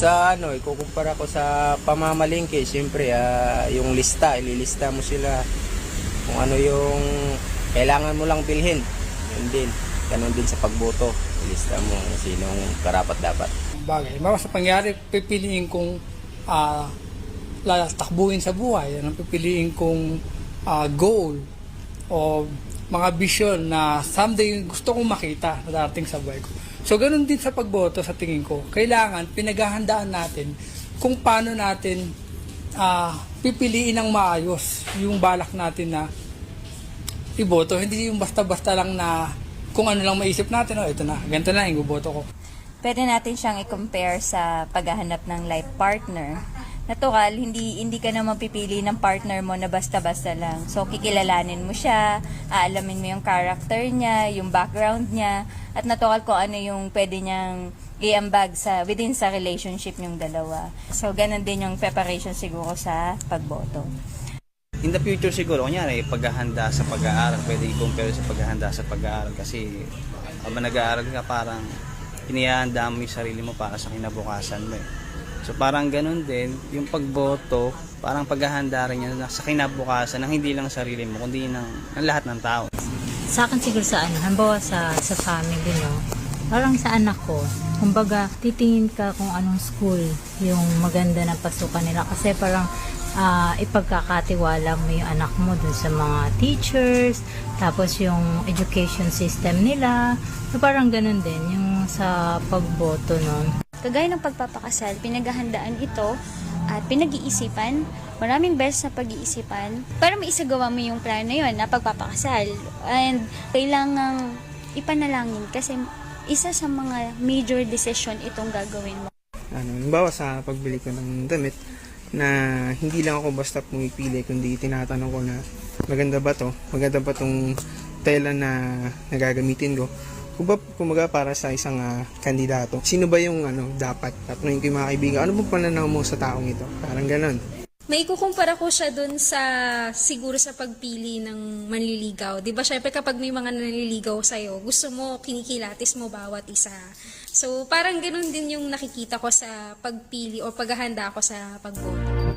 Sa ano, ikukumpara ko sa pamamalingke, siyempre ah, yung lista, ililista mo sila kung ano yung kailangan mo lang bilhin. Yun din. Ganon din sa pagboto. Ilista mo kung sinong karapat dapat. bagay. Bawa sa pangyari, pipiliin kong ah latakbuhin sa buhay. Ano pipiliin kong ah, goal o mga vision na someday gusto kong makita na darating sa buhay ko. So, ganun din sa pagboto sa tingin ko. Kailangan, pinaghahandaan natin kung paano natin ah, pipiliin ng maayos yung balak natin na iboto. Hindi yung basta-basta lang na kung ano lang maisip natin, oh, ito na, ganito na, yung boto ko. pwede natin siyang i-compare sa paghahanap ng life partner. Natural, hindi hindi ka na mapipili ng partner mo na basta-basta lang. So, kikilalanin mo siya, aalamin mo yung character niya, yung background niya, at natural kung ano yung pwede niyang iambag sa within sa relationship yung dalawa. So, ganun din yung preparation siguro sa pagboto. in the future siguro, kunyari, paghahanda sa pag-aaral, pwede i-compare sa paghahanda sa pag-aaral kasi habang nag-aaral ka parang inihahanda mo yung sarili mo para sa kinabukasan mo eh. So parang ganun din, yung pagboto, parang paghahanda rin yan sa kinabukasan ng hindi lang sarili mo, kundi ng, ng lahat ng tao. sa akin siguro sa ano, halimbawa sa, sa family, no? Parang sa anak ko, kumbaga, titingin ka kung anong school yung maganda na pasukan nila. Kasi parang ah, ipagkakatiwala mo yung anak mo dun sa mga teachers, tapos yung education system nila. So parang ganun din, yung sa pagboto nun. Kagaya ng pagpapakasal, pinaghahandaan ito at pinag-iisipan, maraming beses na pag-iisipan para maisagawa mo yung plano yun na pagpapakasal. And kailangang ipanalangin kasi isa sa mga major decision itong gagawin mo. ano, halimbawa sa pagbili ko ng damit na hindi lang ako basta pumipili kundi tinatanong ko na maganda ba to maganda ba tong tela na nagagamitin ko kung ba kumaga para sa isang ah, kandidato sino ba yung ano dapat tatanungin ko yung mga kaibigan ano bang pananaw mo sa taong ito parang ganon May kukumpara ko siya dun sa siguro sa pagpili ng manliligaw. 'Di ba? Syempre kapag may mga nanliligaw sa gusto mo kinikilatis mo bawat isa. So, parang ganun din yung nakikita ko sa pagpili o paghahanda ko sa pagboto.